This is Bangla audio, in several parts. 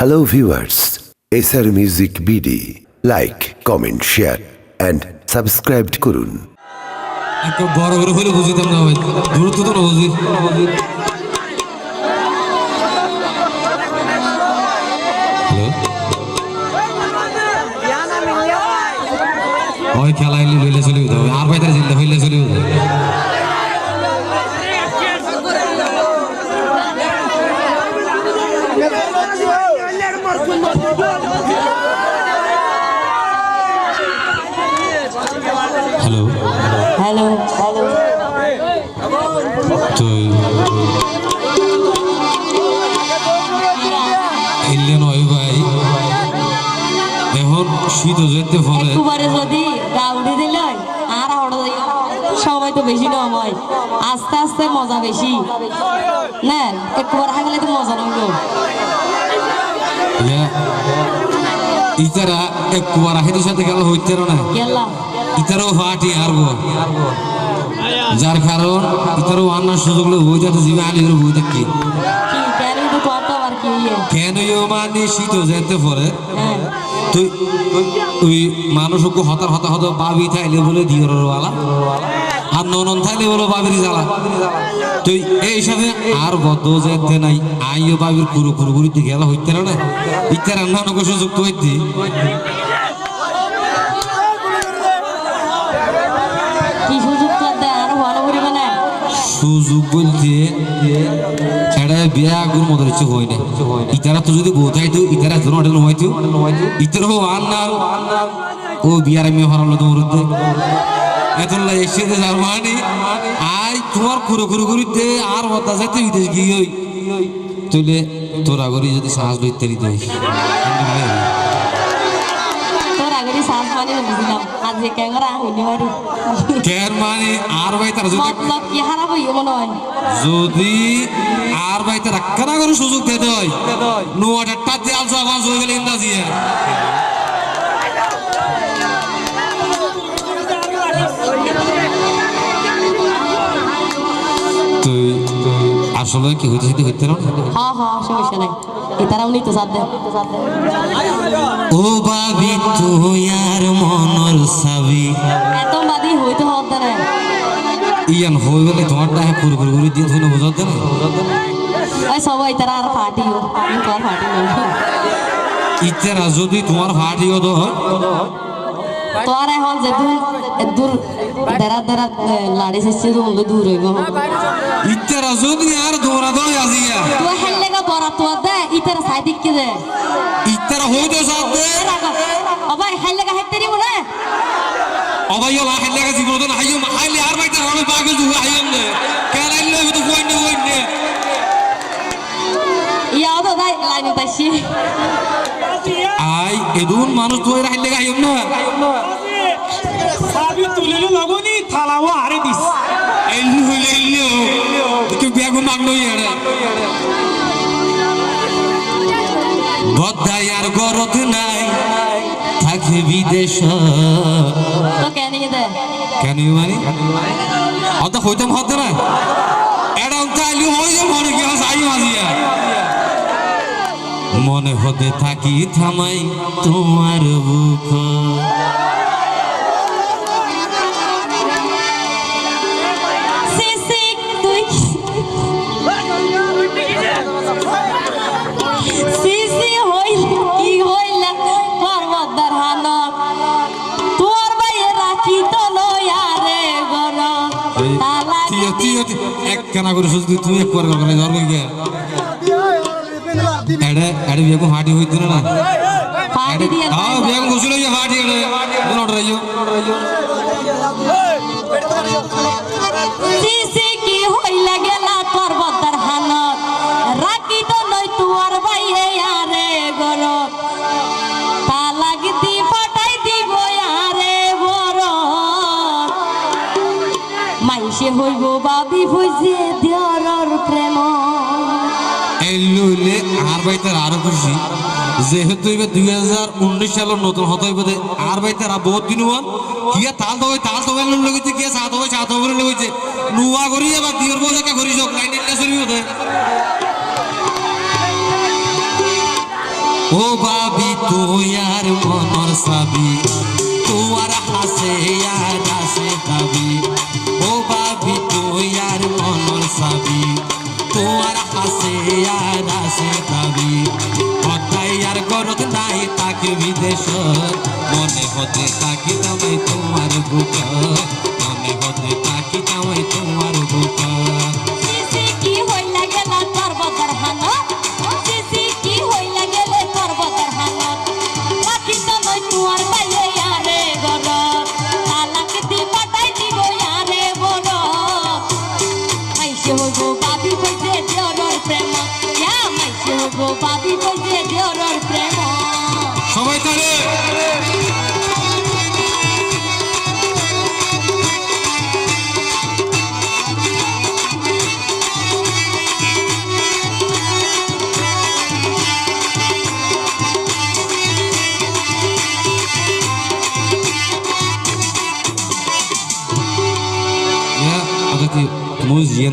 Hello viewers, SR Music BD. Like, comment, share and subscribe করুন। একটা বড় করে হলে না ভাই। তো হ্যালো হইলে চলে যেতে হবে আর জিল্লা হইলে চলে শীত যেতে পরে একবারে যদি গাউডি দিল আর হড় সময় তো বেশি নয় আস্তে আস্তে মজা বেশি। না একবার হাগলে তো মজা ইতারা একবার সাথে গেল হইতে না। ইতারও ফাটি যার কারণ ইতারও আনার সুযোগ যাতে জীবে বই দেখি। কি কেন মানে শীত যেতে পরে হ্যাঁ। তুই তুই মানুষকে হতার হতা হত, বাবি থাইলে বলে দিওর ওয়ালা আর ননন থাইলে বলো বাবির জ্বালা। তুই এই আর গত যেতে নাই, আইও বাবির কুরু কুরু কুরু গেলা হইতে না। ইত্যাদি রান্না সুযোগ তো হইতে। সুযোগ বলতে ছেড়ে বিয়া আগুন মতো ইচ্ছে হয় না ইতারা তো যদি গোথাই তো ইতারা ধরো অটেল হইতো ইতার হো আর না ও বিয়ার আমি হরালো তোমার এখন এসে দে যার মানে? আই, তোমার কুরো কুরো করিতে আর হতা যাইতে বিদেশ গিয়ে তুলে তোরা করি যদি সাহস লইতে দিতে যে ক্যামেরা হইনি মারি কেন মানে? আর ভাই তারা যদি মতলব কি হারাব ইয়ে হয়। যদি আর বাইতে রাখা না করে সুযোগ দিতে হয় নোয়াটা টাতে আলসো আওয়াজ হয়ে গেলে ইন্দাজি তুই আসলে কি হইতে হইতে হইতে না? হ্যাঁ হ্যাঁ সমস্যা নাই। এটারাও নিতে সাথ দে ও বাবি তুই আর মনর সাবি। এত বাদি হইতে হতে না ইয়ান হয়ে গেলে তোমার ডাহে পুরো পুরো পুরো দিন ধরে বোঝাতে না ওই সবাই তারা আর ফাটি যদি তোমার ফাটিও তো তোর এখন যে দূর দূর দেরা দেরা লাড়ি সেছে তো বললে দূর হইব। ইচ্ছারা যদি আর দৌড়া দৌড়ে আজিয়া তুই হেললে গা বড় তোর দে ইতার সাইদিক কে দে। ইচ্ছারা হইতে সাথে অবাই হেললে গা হেতে দিব না। অবাইও লা হেলে গেছি বলতো আই এদুন মানুষ তো হাইলে গাইও না সাবি তুলিলে লগনি থালাও আরে দিস। এলু হইলে এলু কি বেগু মাগলো ইয়ারে বদ্দাই আর গরত নাই থাকে বিদেশ। তো কেন কেন মানে অত হইতাম হতে না। এটা চাইলি হই যে মনে কি আস আই মাজিয়া মনে হতে থাকি থামাই তোমার বুক তুই সিসি হইল কি হইল? পর্বতর হান তোর বাইয়ে রাখি তো লয়ারে গর তালা তিয় তিয় এক কানা করে শুধু তুই এক করে এড়ে এড়ে বিয়ে হাঁটি হইতো না। পাটি দিয়ে হ্যাঁ বিয়ে গুছলে হাঁটি এড়ে সিসি কি হইলা গেলা পর্বতর হান রাখি তো লই তোর বাইয়ে আরে গর তালা গিতি ফাটাই দিব আরে বড় মাইসে হইব বাবি প্রেম এই লইলে আর বাইতার আরও খুশি যেহেতু এবার দুই হাজার উনিশ সালের নতুন হতে আর বাইতার বহুত দিন হন কিয়া তাল তো তাল তো লগেছে কিয়া সাত হবে সাত হবে লগেছে নুয়া করি এবার দিয়র বউ দেখা করি লাইন চলি হতে ও বাবি তুই আর মনর সাবি তোমার হাসে আর হাসে দাবি হাসে দাবি হঠাই আর গরত নাই তাকে বিদেশ মনে হতে দামাই তোমার বুক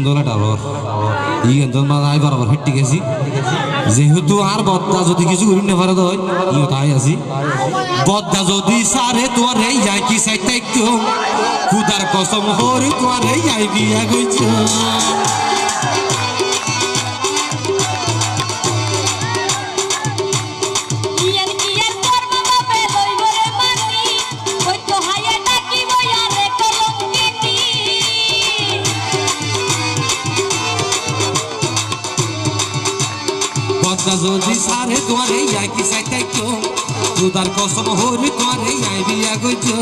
মই জিয়েন দলা ডাবর ইয়েন দল মা আই বরাবর হেঁটে গেছি। যেহেতু আর বদ্দা যদি কিছু করি না পারে দই ইয়ে তাই আছি। বদ্দা যদি সারে তোমার এই যাই কি সাইতে একটু খুদার কসম হরে তোমার এই যাই বিয়া গইছ যদি সারে তোমার এই যাই কি সাইতে একটু খুদার কসম হরে তোমার এই যাই বিয়া তো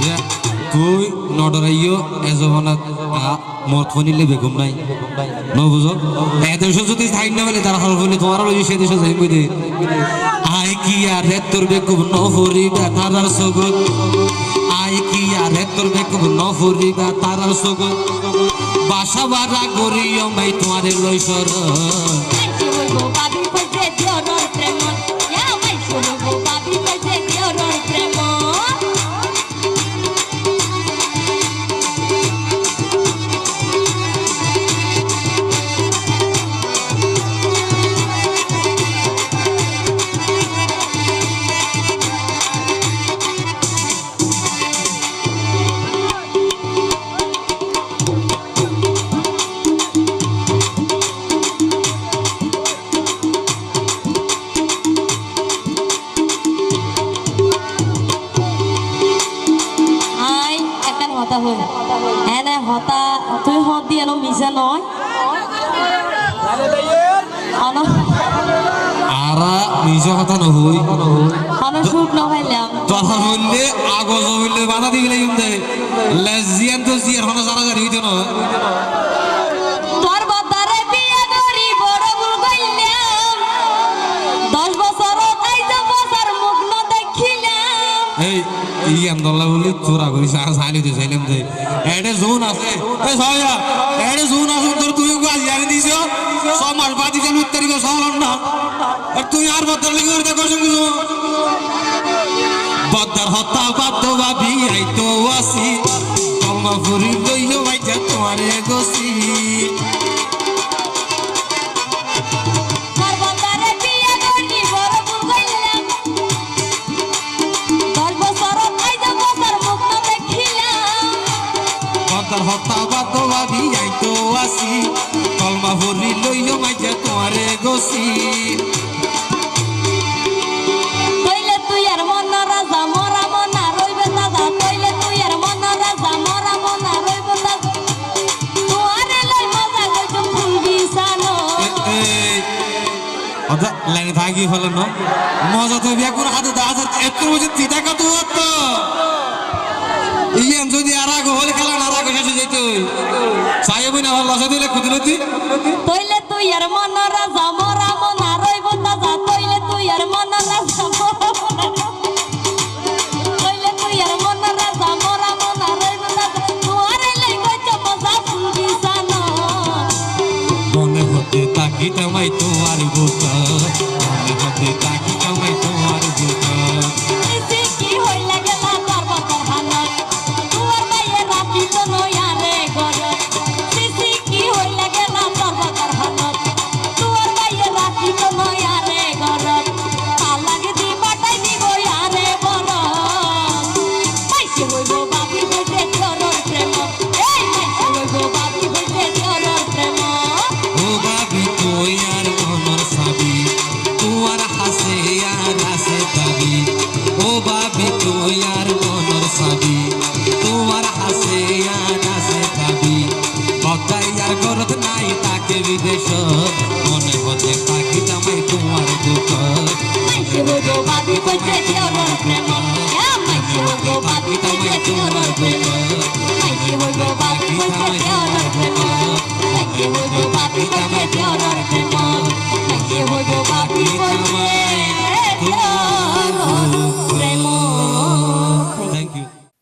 Ya, তুই নডরাইও এজমানাত মত ফনিলে বেগম নাই। ন বুঝো? এদেশ যদি থাই না বলে তার হাল বলে তোমার লই সে দেশে যাই কই দে। আই কি আর রে তোর বেগম ন হরিবা তারার সগত আই আর রে তোর বেগম ন হরিবা তারার সগত বাসা বাড়া করিও মাই তোমারে লই সর। হতা হই। এনে হতা তুই হত দিয়ে এনো মিশা নয়। কথা নহই শুট নহাইলাম আগজ হইলে বাধা দিবি লাগিম দে। লেজিয়ান তো জিয়ার হনা জানা গাড়ি হইতে না ই আন্দোলন বলি তোরা করি সারা সালি দে চাইলাম দে। এডে জোন আছে। এই সয়া, এডে জোন আছে, তোর তুই গাছ জানি দিছ সব মাস বাদি জানি উত্তর গো সহলন না। আর তুই আর বদল লাগি ওর দেখো সঙ্গে বদার হতা বাদ ভাবি আই তো আসি। কলমা ফুরি দইল বাইটা তোমারে গসি। মরা মনা রইবে দাদা তুয়ারে লই মজা কইছ ফুল বিছানো। অদা লাইনে থাকি না? মজা তো বিয়া করে হাতে দাস এত বুঝে তিতা কত হতো। ইয়ান যদি আর আগে হলে শেষে যেত সাহেব না ভালো আছে দিলে কুদরতি কইলে তুই আর মন রাজা মরা মনা আর তুই আর রাজা হতে তাকি তামাই তোমার বুক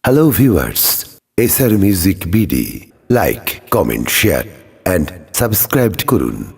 Hello viewers, SR Music BD. Like, comment, share and subscribe to Kurun.